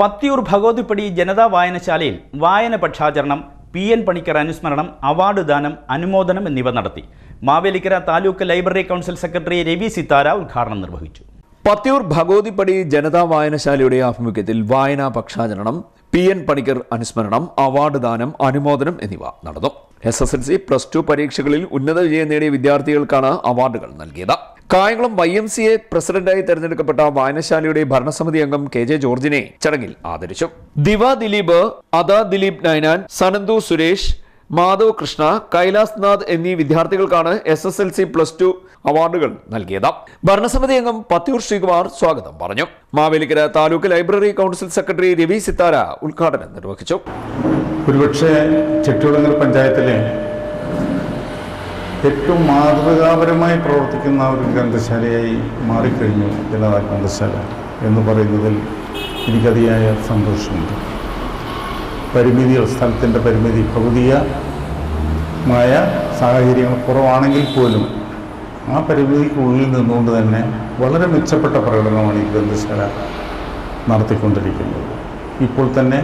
പത്തിയൂർ ഭഗവതിപ്പടി ജനതാ വായനശാലയിൽ വായന പക്ഷാചരണം P N Panicker അനുസ്മരണം award ദാനം അനുമോദനം എന്നിവ നടത്തി. Mavelikkara taluk library council secretary Ravi Sithara ഉദ്ഘാടനം നിർവഹിച്ചു. പത്തിയൂർ ഭഗവതിപ്പടി ജനതാ വായനശാലയുടെ ആഭിമുഖ്യത്തിൽ വായനാ പക്ഷാചരണം പി എൻ പണിക്കർ അനുസ്മരണം അവാർഡ് ദാനം അനുമോദനം എന്നിവ നടന്നു. S S L C plus two പരീക്ഷകളിൽ ഉന്നത വിജയം നേടിയ വിദ്യാർത്ഥികൾക്കാണ് അവാർഡുകൾ നൽകിയത്. Kayamkulam Y M C A പ്രസിഡന്റായി തെരഞ്ഞെടുക്കപ്പെട്ട വായനശാലയുടെ ഭരണസമിതി അംഗം കെ ജെ ജോർജിനെ ചടങ്ങിൽ ആദരിച്ചു. ദിവ ദിലീപ് അദ ദിലീപ് നൈനാൻ സനന്ദു സുരേഷ് മാധവ് കൃഷ്ണ കൈലാസ് നാഥ് എന്നീ വിദ്യാർത്ഥികൾക്കാണ് S S L C plus two അവാർഡുകൾ നൽകിയത്. ഭരണസമിതി അംഗം പത്തിയൂർ ശ്രീകുമാർ സ്വാഗതം പറഞ്ഞു. Mavelikkara taluk library council secretary Ravi Sithara ഉദ്ഘാടനം നിർവഹിച്ചു. ഒരുപക്ഷെ ചെട്ടികുളങ്ങര പഞ്ചായത്തിലെ ഏറ്റവും മാതൃകാപരമായി പ്രവർത്തിക്കുന്ന ഒരു ഗ്രന്ഥശാലയായി മാറിക്കഴിഞ്ഞു ജനതാ ഗ്രന്ഥശാല എന്ന് പറയുന്നതിൽ എനിക്കതിയായ സന്തോഷമുണ്ട്. പരിമിതികൾ സ്ഥലത്തിന്റെ പരിമിതി ഭൗതികമായ സാഹചര്യങ്ങൾ കുറവാണെങ്കിൽ പോലും ആ പരിമിതിക്കുള്ളിൽ നിന്നുകൊണ്ട് തന്നെ വളരെ മെച്ചപ്പെട്ട പ്രകടനമാണ് ഈ ഗ്രന്ഥശാല നടത്തിക്കൊണ്ടിരിക്കുന്നത്. ഇപ്പോൾ തന്നെ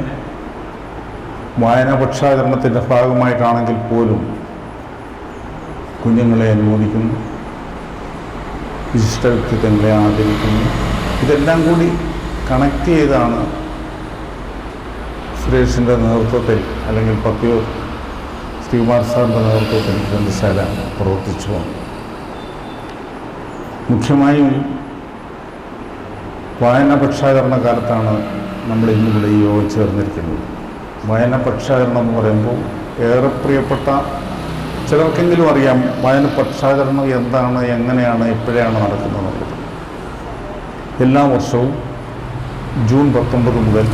വായനാ പക്ഷാചരണത്തിന്റെ ഭാഗമായിട്ടാണെങ്കിൽ പോലും കുഞ്ഞുങ്ങളെ അനുമോദിക്കുന്നു. വിശിഷ്ട വ്യക്തിത്വങ്ങളെ ആദരിക്കുന്നു. ഇതെല്ലാം കൂടി കണക്ട് ചെയ്താണ് സുരേഷിന്റെ നേതൃത്വത്തിൽ അല്ലെങ്കിൽ പത്തിയൂർ ശ്രീകുമാർ സാറിന്റെ നേതൃത്വത്തിൽ ഗ്രന്ഥശാല പ്രവർത്തിച്ചു വന്നു മുഖ്യമായും വായന പക്ഷാകരണ കാലത്താണ് നമ്മൾ ഇന്നിവിടെ ഈ യോഗം ചേർന്നിരിക്കുന്നത്. വായന പക്ഷാകരണം എന്ന് പറയുമ്പോൾ ഏറെ പ്രിയപ്പെട്ട ചിലർക്കെങ്കിലും അറിയാം വായന പക്ഷാചരണം എന്താണ് എങ്ങനെയാണ് എപ്പോഴാണ് നടക്കുന്നത് എല്ലാ വർഷവും ജൂൺ പത്തൊമ്പത് മുതൽ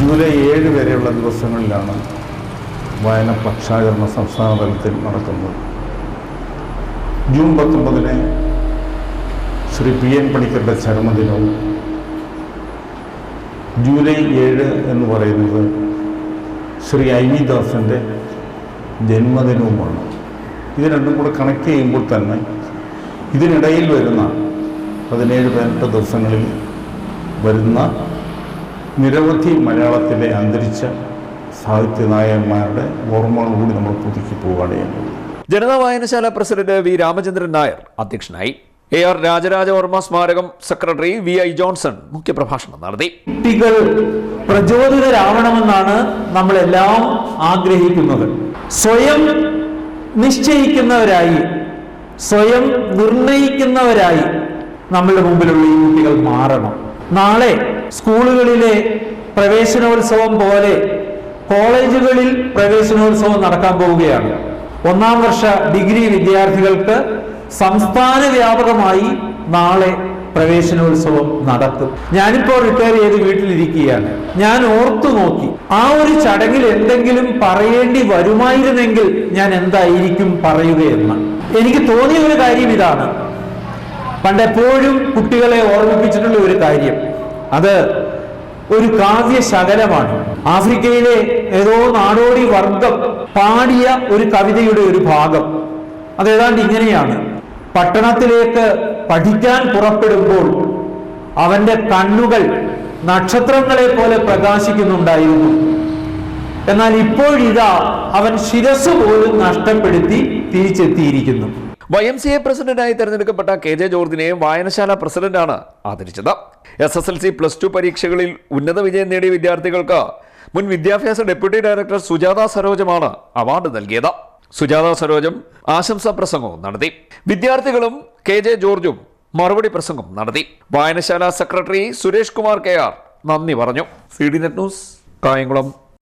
ജൂലൈ ഏഴ് വരെയുള്ള ദിവസങ്ങളിലാണ് വായന പക്ഷാചരണ സംസ്ഥാന തലത്തിൽ നടക്കുന്നത്. ജൂൺ പത്തൊമ്പതിന് ശ്രീ പി എൻ പണിക്കരുടെ ചരമദിനവും ജൂലൈ ഏഴ് എന്ന് പറയുന്നത് ശ്രീ ഐ വി ദാസന്റെ ജന്മദിനവുമാണ്. ഇത് രണ്ടും കൂടെ കണക്ട് ചെയ്യുമ്പോൾ തന്നെ ഇതിനിടയിൽ വരുന്ന പതിനേഴ് പതിനെട്ട് ദിവസങ്ങളിൽ വരുന്ന നിരവധി മലയാളത്തിലെ അന്തരിച്ച സാഹിത്യനായകന്മാരുടെ ഓർമ്മകൾ കൂടി നമ്മൾ പുതുക്കി പോവുകയാണ് ജനതാ വായനശാല പ്രസിഡന്റ് വി രാമചന്ദ്രൻ നായർ അധ്യക്ഷനായി. എ ആർ രാജരാജവർമ്മ സ്മാരകം സെക്രട്ടറി വി ഐ ജോൺസൺ മുഖ്യപ്രഭാഷണം നടത്തി. കുട്ടികൾ പ്രചോദിതരാവണമെന്നാണ് നമ്മളെല്ലാം ആഗ്രഹിക്കുന്നത്. സ്വയം നിശ്ചയിക്കുന്നവരായി സ്വയം നിർണയിക്കുന്നവരായി നമ്മളുടെ മുമ്പിലുള്ള ഈ കുട്ടികൾ മാറണം. നാളെ സ്കൂളുകളിലെ പ്രവേശനോത്സവം പോലെ കോളേജുകളിൽ പ്രവേശനോത്സവം നടക്കാൻ പോവുകയാണ്. ഒന്നാം വർഷ ഡിഗ്രി വിദ്യാർത്ഥികൾക്ക് സംസ്ഥാന വ്യാപകമായി നാളെ പ്രവേശനോത്സവം നടക്കും. ഞാനിപ്പോൾ റിട്ടയർ ചെയ്ത് വീട്ടിലിരിക്കുകയാണ്. ഞാൻ ഓർത്തു നോക്കി. ആ ഒരു ചടങ്ങിൽ എന്തെങ്കിലും പറയേണ്ടി വരുമായിരുന്നെങ്കിൽ ഞാൻ എന്തായിരിക്കും പറയുകയെന്ന്. എനിക്ക് തോന്നിയ ഒരു കാര്യം ഇതാണ്. പണ്ടെപ്പോഴും കുട്ടികളെ ഓർമ്മിപ്പിച്ചിട്ടുള്ള ഒരു കാര്യം. അത് ഒരു കാവ്യ ശകലമാണ് ആഫ്രിക്കയിലെ ഏതോ നാടോടി വർഗം പാടിയ ഒരു കവിതയുടെ ഒരു ഭാഗം. അതേതാണ്ട് ഇങ്ങനെയാണ്. പട്ടണത്തിലേക്ക് പഠിക്കാൻ പുറപ്പെടുമ്പോൾ അവന്റെ കണ്ണുകൾ നക്ഷത്രങ്ങളെ പോലെ പ്രകാശിക്കുന്നുണ്ടായിരുന്നു. എന്നാൽ ഇപ്പോഴിതാ അവൻ ശിരസ് പോലും നഷ്ടപ്പെടുത്തി തിരിച്ചെത്തിയിരിക്കുന്നു. വൈ എം സി എ പ്രസിഡന്റായി തെരഞ്ഞെടുക്കപ്പെട്ട കെ ജെ ജോർജിനെ വായനശാല പ്രസിഡന്റാണ് ആദരിച്ചത്. S S L C plus two പരീക്ഷകളിൽ ഉന്നത വിജയം നേടിയ വിദ്യാർത്ഥികൾക്ക് മുൻ വിദ്യാഭ്യാസ ഡെപ്യൂട്ടി ഡയറക്ടർ സുജാത സരോജമാണ് അവാർഡ് നൽകിയത്. സുജാത സരോജം ആശംസാ പ്രസംഗവും നടത്തി. വിദ്യാർത്ഥികളും കെ ജെ ജോർജും മറുപടി പ്രസംഗം നടത്തി. വായനശാല secretary Suresh Kumar K R നന്ദി പറഞ്ഞു. C D net news Kayamkulam.